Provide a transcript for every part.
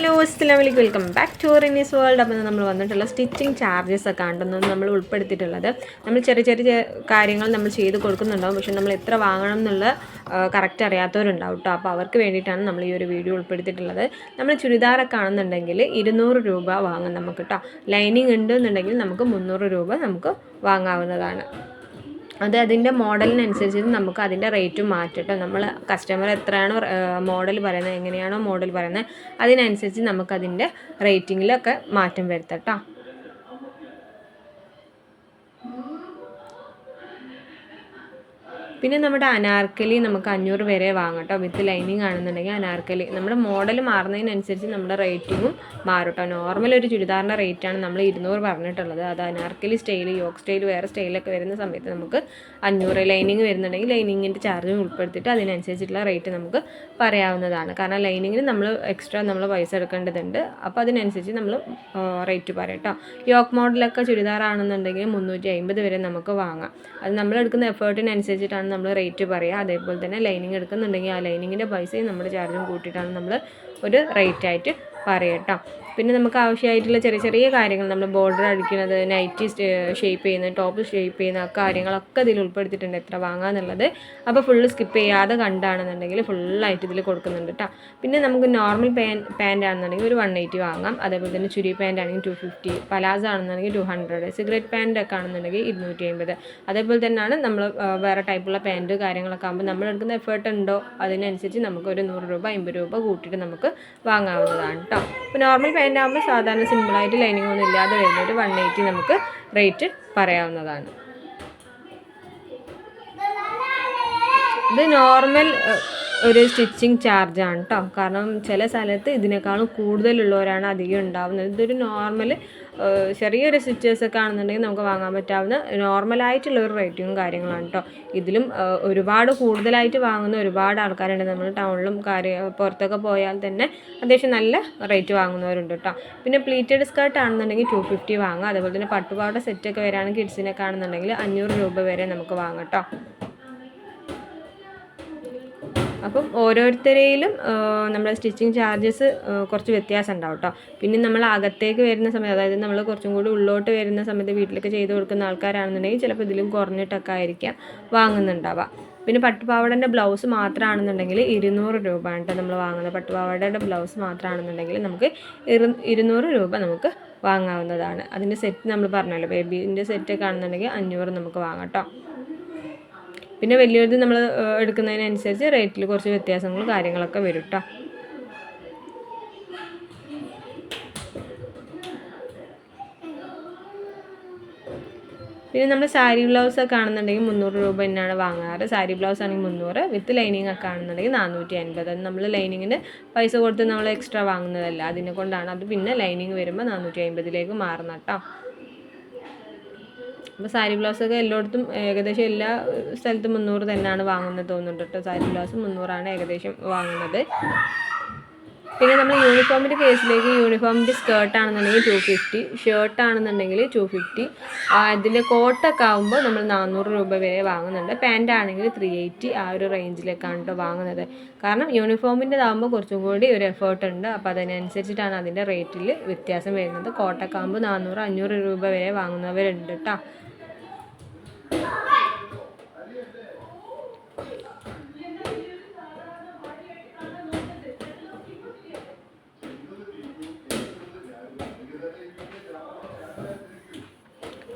Hello അസ്ലാമലിക്ക് welcome back to Rinees world അപ്പോൾ നമ്മൾ വന്നിട്ടുള്ള സ്റ്റിച്ചിങ് ചാർജസ് ഒക്കെ ഉണ്ടെന്ന് നമ്മൾ ഉൾപ്പെടുത്തിയിട്ടുള്ളത്. നമ്മൾ ചെറിയ ചെറിയ കാര്യങ്ങൾ നമ്മൾ ചെയ്ത് കൊടുക്കുന്നുണ്ടാവും. പക്ഷെ നമ്മൾ എത്ര വാങ്ങണം എന്നുള്ള കറക്റ്റ് അറിയാത്തവരുണ്ടാവും കേട്ടോ അപ്പോൾ അവർക്ക് വേണ്ടിയിട്ടാണ് നമ്മൾ ഈ ഒരു വീഡിയോ ഉൾപ്പെടുത്തിയിട്ടുള്ളത്. നമ്മൾ ചുരിദാറൊക്കെ ആണെന്നുണ്ടെങ്കിൽ ഇരുന്നൂറ് രൂപ വാങ്ങും നമുക്ക് കേട്ടോ ലൈനിങ് ഉണ്ട് എന്നുണ്ടെങ്കിൽ നമുക്ക് മുന്നൂറ് രൂപ നമുക്ക് വാങ്ങാവുന്നതാണ്. അത് അതിന്റെ മോഡലിനനുസരിച്ച് നമുക്ക് അതിന്റെ റേറ്റും മാറ്റട്ടോ. നമ്മൾ കസ്റ്റമർ എത്രയാണോ മോഡൽ പറയുന്നത് എങ്ങനെയാണോ മോഡൽ പറയുന്നത് അതിനനുസരിച്ച് നമുക്കതിന്റെ റേറ്റിങ്ങിലൊക്കെ മാറ്റം വരുത്താം പിന്നെ നമ്മുടെ അനാർക്കലി നമുക്ക് അഞ്ഞൂറ് വരെ വാങ്ങാം കേട്ടോ. വിത്ത് ലൈനിങ് ആണെന്നുണ്ടെങ്കിൽ അനാർക്കലി. നമ്മുടെ മോഡൽ മാറുന്നതിനനുസരിച്ച് നമ്മുടെ റേറ്റിങ്ങും മാറും കേട്ടോ. നോർമൽ ഒരു ചുരിദാറിന്റെ റേറ്റാണ് നമ്മൾ ഇരുന്നൂറ് പറഞ്ഞിട്ടുള്ളത്. അത് അനാർക്കലി സ്റ്റൈൽ യോക്ക് സ്റ്റൈൽ വേറെ സ്റ്റൈലൊക്കെ വരുന്ന സമയത്ത് നമുക്ക് അഞ്ഞൂറ് ലൈനിങ് വരുന്നുണ്ടെങ്കിൽ ലൈനിങ്ങിന്റെ ചാർജും ഉൾപ്പെടുത്തിയിട്ട് അതിനനുസരിച്ചിട്ടുള്ള റേറ്റ് നമുക്ക് പറയാവുന്നതാണ്. കാരണം ലൈനിങ്ങിന് നമ്മൾ എക്സ്ട്രാ നമ്മൾ പൈസ എടുക്കേണ്ടതുണ്ട്. അപ്പോൾ അതിനനുസരിച്ച് നമ്മൾ റേറ്റ് പറയാം കേട്ടോ. യോക്ക് മോഡലൊക്കെ ചുരിദാറാണെന്നുണ്ടെങ്കിൽ മുന്നൂറ്റി അമ്പത് വരെ നമുക്ക് വാങ്ങാം. അത് നമ്മളെടുക്കുന്ന എഫേർട്ടിനനുസരിച്ചിട്ടാണ് നമ്മൾ റേറ്റ് പറയുക അതേപോലെ തന്നെ ലൈനിങ് എടുക്കുന്നുണ്ടെങ്കിൽ ആ ലൈനിങ്ങിന്റെ പൈസയും നമ്മുടെ ചാർജും കൂട്ടിയിട്ടാണ് നമ്മൾ ഒരു റേറ്റായിട്ട് പറയട്ടോ പിന്നെ നമുക്ക് ആവശ്യമായിട്ടുള്ള ചെറിയ ചെറിയ കാര്യങ്ങൾ നമ്മൾ ബോർഡർ അടിക്കുന്നത് നൈറ്റി ഷേപ്പ് ചെയ്യുന്ന ടോപ്പ് ഷേപ്പ് ചെയ്യുന്ന കാര്യങ്ങളൊക്കെ ഇതിൽ ഉൾപ്പെടുത്തിയിട്ടുണ്ട് എത്ര വാങ്ങാന്നുള്ളത്. അപ്പോൾ ഫുള്ള് സ്കിപ്പ് ചെയ്യാതെ കണ്ടാണെന്നുണ്ടെങ്കിൽ ഫുള്ളായിട്ട് ഇതിൽ കൊടുക്കുന്നുണ്ട് കേട്ടോ പിന്നെ നമുക്ക് നോർമൽ പാൻ പാന്റ് ആണെന്നുണ്ടെങ്കിൽ ഒരു വൺ എയ്റ്റി വാങ്ങാം. അതേപോലെ തന്നെ ചുരി പാന്റ് ആണെങ്കിൽ ടു ഫിഫ്റ്റി പലാസ ആണെന്നുണ്ടെങ്കിൽ ടു ഹൺഡ്രഡ് സിഗരറ്റ് പാന്റ് ഒക്കെ ആണെന്നുണ്ടെങ്കിൽ ഇരുന്നൂറ്റി അമ്പത് അതേപോലെ തന്നെയാണ് നമ്മൾ വേറെ ടൈപ്പുള്ള പാന്റ് കാര്യങ്ങളൊക്കെ ആകുമ്പോൾ നമ്മൾ എടുക്കുന്ന എഫേർട്ട് ഉണ്ടോ? അതിനനുസരിച്ച് നമുക്ക് ഒരു നൂറ് രൂപ അമ്പത് രൂപ കൂട്ടിയിട്ട് നമുക്ക് വാങ്ങാവുന്നതാണ് കേട്ടോ അപ്പോൾ നോർമൽ പാന്റ് സാധാരണ സിമ്പിളായിട്ട് ലൈനിങ് ഒന്നും ഇല്ലാതെ വരുന്ന ഒരു വൺ എയ്റ്റി നമുക്ക് റേറ്റ് പറയാവുന്നതാണ്. ഇത് നോർമൽ ഒരു സ്റ്റിച്ചിങ് ചാർജാണ് കേട്ടോ കാരണം ചില സ്ഥലത്ത് ഇതിനേക്കാളും കൂടുതലുള്ളവരാണ് അധികം ഉണ്ടാവുന്നത്. ഇതൊരു നോർമൽ ചെറിയൊരു സ്റ്റിച്ചേഴ്സൊക്കെ ആണെന്നുണ്ടെങ്കിൽ നമുക്ക് വാങ്ങാൻ പറ്റാവുന്ന നോർമലായിട്ടുള്ള ഒരു റേറ്റിങ്ങും കാര്യങ്ങളാണ് കേട്ടോ ഇതിലും ഒരുപാട് കൂടുതലായിട്ട് വാങ്ങുന്ന ഒരുപാട് ആൾക്കാരുണ്ട്. നമ്മൾ ടൗണിലും കാര്യ പുറത്തൊക്കെ പോയാൽ തന്നെ അത്യാവശ്യം നല്ല റേറ്റ് വാങ്ങുന്നവരുണ്ട് കേട്ടോ പിന്നെ പ്ലീറ്റഡ് സ്കേർട്ട് ആണെന്നുണ്ടെങ്കിൽ ടു ഫിഫ്റ്റി വാങ്ങാം അതുപോലെ തന്നെ പട്ടുപാവട സെറ്റൊക്കെ വരാണെങ്കിൽ കിഡ്സിനൊക്കെ ആണെന്നുണ്ടെങ്കിൽ അഞ്ഞൂറ് രൂപ വരെ നമുക്ക് വാങ്ങാം കേട്ടോ അപ്പം ഓരോരുത്തരെയിലും നമ്മുടെ സ്റ്റിച്ചിങ് ചാർജസ് കുറച്ച് വ്യത്യാസം ഉണ്ടാവും കേട്ടോ പിന്നെ നമ്മൾ അകത്തേക്ക് വരുന്ന സമയത്ത് അതായത് നമ്മൾ കുറച്ചും കൂടി ഉള്ളോട്ട് വരുന്ന സമയത്ത് വീട്ടിലൊക്കെ ചെയ്ത് കൊടുക്കുന്ന ആൾക്കാരാണെന്നുണ്ടെങ്കിൽ ചിലപ്പോൾ ഇതിലും കുറഞ്ഞിട്ടൊക്കെ ആയിരിക്കാം വാങ്ങുന്നുണ്ടാവുക. പിന്നെ പട്ടുപാവടന്റെ ബ്ലൗസ് മാത്രമാണെന്നുണ്ടെങ്കിൽ ഇരുന്നൂറ് രൂപ കേട്ടോ നമ്മൾ വാങ്ങുന്നത്. പട്ടുപാവടയുടെ ബ്ലൗസ് മാത്രമാണെന്നുണ്ടെങ്കിൽ നമുക്ക് ഇരു ഇരുന്നൂറ് രൂപ നമുക്ക് വാങ്ങാവുന്നതാണ്. അതിന്റെ സെറ്റ് നമ്മൾ പറഞ്ഞല്ലോ ബേബീന്റെ സെറ്റ് ആണെന്നുണ്ടെങ്കിൽ അഞ്ഞൂറ് നമുക്ക് വാങ്ങാം കേട്ടോ പിന്നെ വലിയൊരു നമ്മൾ എടുക്കുന്നതിനനുസരിച്ച് റേറ്റിൽ കുറച്ച് വ്യത്യാസങ്ങളും കാര്യങ്ങളൊക്കെ വരും കേട്ടോ പിന്നെ നമ്മൾ സാരി ബ്ലൗസ് ഒക്കെ ആണെന്നുണ്ടെങ്കിൽ മുന്നൂറ് രൂപ തന്നെയാണ് വാങ്ങാറ്. സാരി ബ്ലൗസ് ആണെങ്കിൽ മുന്നൂറ് വിത്ത് ലൈനിങ് ഒക്കെ ആണെന്നുണ്ടെങ്കിൽ നാനൂറ്റി അൻപത് അത് നമ്മൾ ലൈനിങ്ങിന് പൈസ കൊടുത്ത് നമ്മൾ എക്സ്ട്രാ വാങ്ങുന്നതല്ല. അതിനെ കൊണ്ടാണ് അത് പിന്നെ ലൈനിങ് വരുമ്പോൾ നാനൂറ്റി അൻപതിലേക്ക് മാറുന്ന കേട്ടോ അപ്പോൾ സാരി ബ്ലൗസൊക്കെ എല്ലായിടത്തും ഏകദേശം എല്ലാ സ്ഥലത്തും മുന്നൂറ് തന്നെയാണ് വാങ്ങുന്നത് തോന്നുന്നുണ്ട് കേട്ടോ സാരി ബ്ലൗസ് മുന്നൂറാണ് ഏകദേശം വാങ്ങുന്നത്. പിന്നെ നമ്മൾ യൂണിഫോമിന്റെ കേസിലേക്ക് യൂണിഫോമിന്റെ സ്കേർട്ട് ആണെന്നുണ്ടെങ്കിൽ ടു ഫിഫ്റ്റി ഷർട്ട് ആണെന്നുണ്ടെങ്കിൽ ടു ഫിഫ്റ്റി അതിന്റെ കോട്ടൊക്കെ ആകുമ്പോൾ നമ്മൾ നാനൂറ് രൂപ വരെ വാങ്ങുന്നുണ്ട്. പാന്റ് ആണെങ്കിൽ ത്രീ എയ്റ്റി ആ ഒരു റേഞ്ചിലേക്കാണ് കേട്ടോ വാങ്ങുന്നത്. കാരണം യൂണിഫോമിന്റെതാകുമ്പോൾ കുറച്ചും കൂടി ഒരു എഫേർട്ട് ഉണ്ട്. അപ്പോൾ അതിനനുസരിച്ചിട്ടാണ് അതിന്റെ റേറ്റിൽ വ്യത്യാസം വരുന്നത്. കോട്ടൊക്കെ ആകുമ്പോൾ നാനൂറ് അഞ്ഞൂറ് രൂപ വരെ വാങ്ങുന്നവരുണ്ട് കേട്ടോ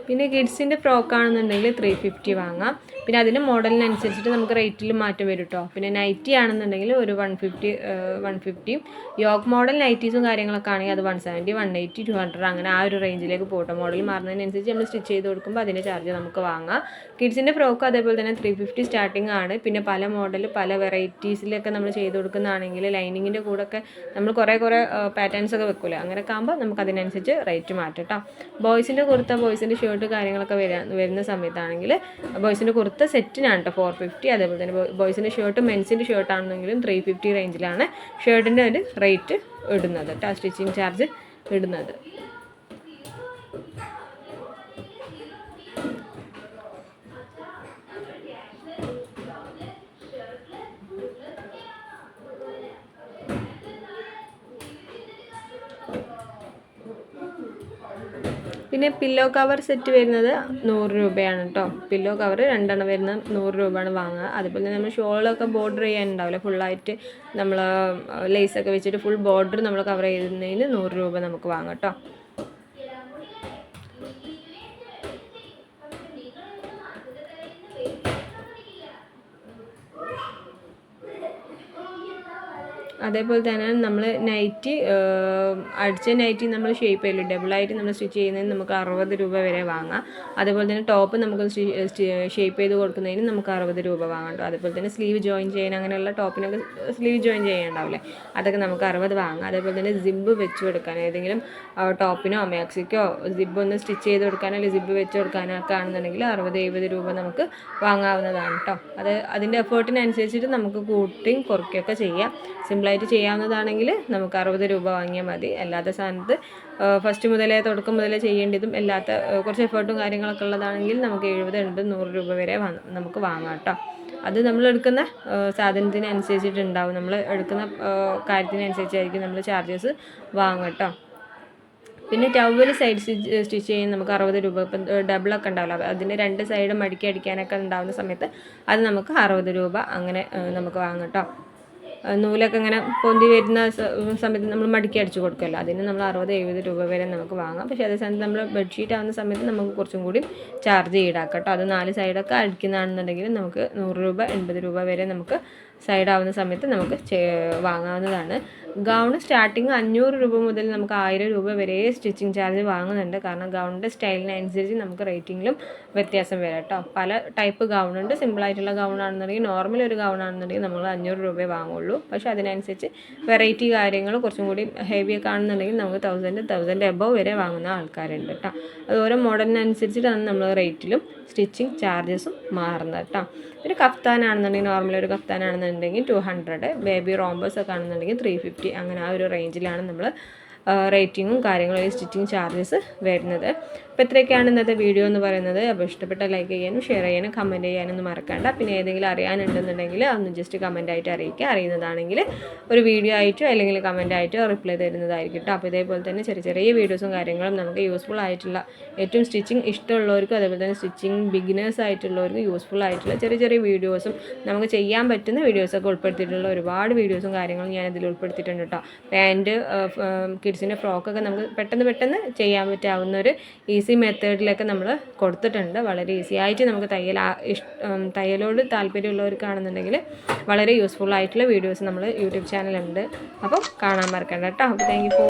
പിന്നെ കിഡ്സിന്റെ ഫ്രോക്ക് ആണെന്നുണ്ടെങ്കിൽ ത്രീ ഫിഫ്റ്റി വാങ്ങാം. പിന്നെ അതിന്റെ മോഡലിനനുസരിച്ചിട്ട് നമുക്ക് റേറ്റിൽ മാറ്റം വരും കേട്ടോ പിന്നെ നൈറ്റി ആണെന്നുണ്ടെങ്കിൽ ഒരു വൺ ഫിഫ്റ്റി വൺ ഫിഫ്റ്റിയും യോഗ മോഡൽ നൈറ്റീസും കാര്യങ്ങളൊക്കെ ആണെങ്കിൽ അത് one seventy one eighty two hundred അങ്ങനെ ആ ഒരു റേഞ്ചിലേക്ക് പോട്ടോ. മോഡൽ മാറുന്നതിനനുസരിച്ച് നമ്മൾ സ്റ്റിച്ച് ചെയ്ത് കൊടുക്കുമ്പോൾ അതിന്റെ ചാർജ് നമുക്ക് വാങ്ങാം. കിഡ്സിന്റെ ഫ്രോക്ക് അതേപോലെ തന്നെ ത്രീ ഫിഫ്റ്റി സ്റ്റാർട്ടിംഗ് ആണ്. പിന്നെ പല മോഡൽ പല വെറൈറ്റീസിലൊക്കെ നമ്മൾ ചെയ്ത് കൊടുക്കുന്നതാണെങ്കിൽ ലൈനിങ്ങിന്റെ കൂടെയൊക്കെ നമ്മൾ കുറേ കുറേ പാറ്റേൺസ് ഒക്കെ വെക്കില്ല അങ്ങനെയൊക്കെ ആകുമ്പോൾ നമുക്ക് അതിനനുസരിച്ച് റേറ്റ് മാറ്റാം കേട്ടോ ബോയ്സിന്റെ കുർത്ത ബോയ്സിന്റെ ഷർട്ട് കാര്യങ്ങളൊക്കെ വരാ വരുന്ന സമയത്താണെങ്കിൽ ബോയ്സിന്റെ കുർത്ത സെറ്റിനാണ് കേട്ടോ ഫോർ ഫിഫ്റ്റി അതേപോലെ തന്നെ ബോയ്സിന്റെ ഷർട്ടും മെൻസിന്റെ ഷർട്ട് ആണെന്നെങ്കിലും ത്രീ ഫിഫ്റ്റി റേഞ്ചിലാണ് ഷർട്ടിന്റെ ഒരു റേറ്റ് ഇടുന്നത് കേട്ടോ സ്റ്റിച്ചിങ് ചാർജ് ഇടുന്നത്. പിന്നെ പില്ലോ കവർ സെറ്റ് വരുന്നത് നൂറ് രൂപയാണ് കേട്ടോ പില്ലോ കവർ രണ്ടെണ്ണം വരുന്ന നൂറ് രൂപയാണ് വാങ്ങുക. അതുപോലെ നമ്മൾ ഷോളൊക്കെ ബോർഡർ ചെയ്യാനുണ്ടാവില്ല. ഫുള്ളായിട്ട് നമ്മൾ ലേസൊക്കെ വെച്ചിട്ട് ഫുൾ ബോർഡർ നമ്മൾ കവർ ചെയ്യുന്നതിന് നൂറ് രൂപ നമുക്ക് വാങ്ങാം കേട്ടോ അതേപോലെ തന്നെ നമ്മൾ നൈറ്റ് അടിച്ച നൈറ്റി നമ്മൾ ഷേപ്പ് ചെയ്യില്ല ഡബിളായിട്ട് നമ്മൾ സ്റ്റിച്ച് ചെയ്യുന്നതിന് നമുക്ക് അറുപത് രൂപ വരെ വാങ്ങാം. അതേപോലെ തന്നെ ടോപ്പ് നമുക്ക് ഷേപ്പ് ചെയ്ത് കൊടുക്കുന്നതിന് നമുക്ക് അറുപത് രൂപ വാങ്ങാം അതേപോലെ തന്നെ സ്ലീവ് ജോയിൻ ചെയ്യാൻ അങ്ങനെയുള്ള ടോപ്പിനൊക്കെ സ്ലീവ് ജോയിൻ ചെയ്യാനുണ്ടാവില്ലേ അതൊക്കെ നമുക്ക് അറുപത് വാങ്ങാം. അതേപോലെ തന്നെ സിബ് വെച്ച് കൊടുക്കാൻ ഏതെങ്കിലും ടോപ്പിനോ മാക്സിക്കോ സിബ് ഒന്ന് സ്റ്റിച്ച് ചെയ്ത് കൊടുക്കാനോ അല്ലെങ്കിൽ സിബ് വെച്ച് കൊടുക്കാനോ ഒക്കെ ആണെന്നുണ്ടെങ്കിൽ അറുപത് എഴുപത് രൂപ നമുക്ക് വാങ്ങാവുന്നതാണ് കേട്ടോ. അത് അതിന്റെ എഫേർട്ടിനനുസരിച്ചിട്ട് നമുക്ക് കൂട്ടിയും കുറയ്ക്കുകയൊക്കെ ചെയ്യാം. സിമ്പിളായിട്ട് ചെയ്യാവുന്നതാണെങ്കിൽ നമുക്ക് അറുപത് രൂപ വാങ്ങിയാൽ മതി. അല്ലാത്ത സാധനത്ത് ഫസ്റ്റ് മുതലേ തുടക്കം മുതലേ ചെയ്യേണ്ടതും അല്ലാത്ത കുറച്ച് എഫേർട്ടും കാര്യങ്ങളൊക്കെ ഉള്ളതാണെങ്കിൽ നമുക്ക് എഴുപത് എൺപത് നൂറ് രൂപ വരെ നമുക്ക് വാങ്ങാം കേട്ടോ. അത് നമ്മൾ എടുക്കുന്ന സാധനത്തിന് സാധനത്തിനനുസരിച്ചിട്ട് ഉണ്ടാവും നമ്മൾ എടുക്കുന്ന കാര്യത്തിനനുസരിച്ചായിരിക്കും നമ്മൾ ചാർജസ് വാങ്ങുക കേട്ടോ. പിന്നെ ടവൽ സൈഡ് സ്റ്റിച്ച് ചെയ്യാൻ നമുക്ക് അറുപത് രൂപ ഇപ്പം ഡബിളൊക്കെ ഉണ്ടാവില്ല. അതിന്റെ രണ്ട് സൈഡും മടക്കി അടിക്കാനൊക്കെ ഉണ്ടാവുന്ന സമയത്ത് അത് നമുക്ക് അറുപത് രൂപ അങ്ങനെ നമുക്ക് വാങ്ങാം കേട്ടോ. നൂലൊക്കെ ഇങ്ങനെ പൊന്തി വരുന്ന സമയത്ത് നമ്മൾ മടക്കി അടിച്ചു കൊടുക്കുമല്ലോ. അതിന് നമ്മൾ അറുപത് എഴുപത് രൂപ വരെ നമുക്ക് വാങ്ങാം. പക്ഷേ അതേ സമയത്ത് നമ്മൾ ബെഡ്ഷീറ്റ് ആവുന്ന സമയത്ത് നമുക്ക് കുറച്ചും കൂടി ചാർജ് ഈടാക്കാം കേട്ടോ. അത് നാല് സൈഡൊക്കെ അടിക്കുന്നതാണെന്നുണ്ടെങ്കിൽ നമുക്ക് നൂറ് രൂപ എൺപത് രൂപ വരെ നമുക്ക് സൈഡ് ആവുന്ന സമയത്ത് നമുക്ക് വാങ്ങാവുന്നതാണ്. ഗൗൺ സ്റ്റാർട്ടിങ് അഞ്ഞൂറ് രൂപ മുതൽ നമുക്ക് ആയിരം രൂപ വരെ സ്റ്റിച്ചിങ് ചാർജ് വാങ്ങുന്നുണ്ട്. കാരണം ഗൗണിന്റെ സ്റ്റൈലിനനുസരിച്ച് നമുക്ക് റേറ്റിങ്ങിലും വ്യത്യാസം വരാം കേട്ടോ. പല ടൈപ്പ് ഗൗൺ ഉണ്ട് സിമ്പിളായിട്ടുള്ള ഗൗണാണെന്നുണ്ടെങ്കിൽ നോർമൽ ഒരു ഗൗണാണെന്നുണ്ടെങ്കിൽ നമ്മൾ അഞ്ഞൂറ് രൂപയെ വാങ്ങുള്ളൂ. പക്ഷേ അതിനനുസരിച്ച് വെറൈറ്റി കാര്യങ്ങൾ കുറച്ചും കൂടി ഹെവി ഒക്കെ ആണെന്നുണ്ടെങ്കിൽ നമുക്ക് തൗസൻഡ് തൗസൻഡ് എബവ് വരെ വാങ്ങുന്ന ആൾക്കാരുണ്ട് കേട്ടോ. അത് ഓരോ മോഡലിനനുസരിച്ചിട്ടാണ് നമ്മൾ റേറ്റിലും സ്റ്റിച്ചിങ് ചാർജസും മാറുന്നത് കേട്ടോ. ഒരു കഫ്താനാണെന്നുണ്ടെങ്കിൽ നോർമൽ ഒരു കഫ്താനാണെന്നുണ്ടെങ്കിൽ ടു ഹൺഡ്രഡ് ബേബി റോംബേഴ്സ് ഒക്കെ ആണെന്നുണ്ടെങ്കിൽ ത്രീ ഫിഫ്റ്റി അങ്ങനെ ആ ഒരു റേഞ്ചിലാണ് നമ്മൾ റേറ്റിങ്ങും കാര്യങ്ങളും സ്റ്റിച്ചിങ് ചാർജസ് വരുന്നത്. അപ്പോൾ ഇത്രയൊക്കെയാണ് ഇന്നത്തെ വീഡിയോ എന്ന് പറയുന്നത്. അപ്പോൾ ഇഷ്ടപ്പെട്ട ലൈക്ക് ചെയ്യാനും ഷെയർ ചെയ്യാനും കമന്റ് ചെയ്യാനൊന്നും മറക്കണ്ട. പിന്നെ ഏതെങ്കിലും അറിയാനുണ്ടെന്നുണ്ടെങ്കിൽ അതൊന്ന് ജസ്റ്റ് കമന്റ് ആയിട്ട് അറിയിക്കുക. അറിയുന്നതാണെങ്കിൽ ഒരു വീഡിയോ ആയിട്ടോ അല്ലെങ്കിൽ കമന്റ് ആയിട്ടോ റിപ്ലൈ തരുന്നതായിരിക്കും കേട്ടോ അപ്പോൾ ഇതേപോലെ തന്നെ ചെറിയ ചെറിയ വീഡിയോസും കാര്യങ്ങളും നമുക്ക് യൂസ്ഫുൾ ആയിട്ടുള്ള ഏറ്റവും സ്റ്റിച്ചിങ് ഇഷ്ടമുള്ളവർക്കും അതേപോലെ തന്നെ സ്റ്റിച്ചിങ് ബിഗിനേഴ്സ് ആയിട്ടുള്ളവർക്കും യൂസ്ഫുൾ ആയിട്ടുള്ള ചെറിയ ചെറിയ വീഡിയോസും നമുക്ക് ചെയ്യാൻ പറ്റുന്ന വീഡിയോസൊക്കെ ഉൾപ്പെടുത്തിയിട്ടുള്ള ഒരുപാട് വീഡിയോസും കാര്യങ്ങളും ഞാൻ ഇതിൽ ഉൾപ്പെടുത്തിയിട്ടുണ്ട് കേട്ടോ പാന്റ് കിഡ്സിന്റെ ഫ്രോക്കൊക്കെ നമുക്ക് പെട്ടെന്ന് പെട്ടെന്ന് ചെയ്യാൻ പറ്റാവുന്ന ഒരു ഈസി മെത്തേഡിലൊക്കെ നമ്മൾ കൊടുത്തിട്ടുണ്ട്. വളരെ ഈസി ആയിട്ട് നമുക്ക് തയ്യൽ തയ്യലോട് താല്പര്യമുള്ളവർക്കാണെന്നുണ്ടെങ്കിൽ വളരെ യൂസ്ഫുൾ ആയിട്ടുള്ള വീഡിയോസ് നമ്മൾ യൂട്യൂബ് ചാനലുണ്ട് അപ്പോൾ കാണാൻ മറക്കണ്ട കേട്ടോ. അപ്പോൾ താങ്ക് യു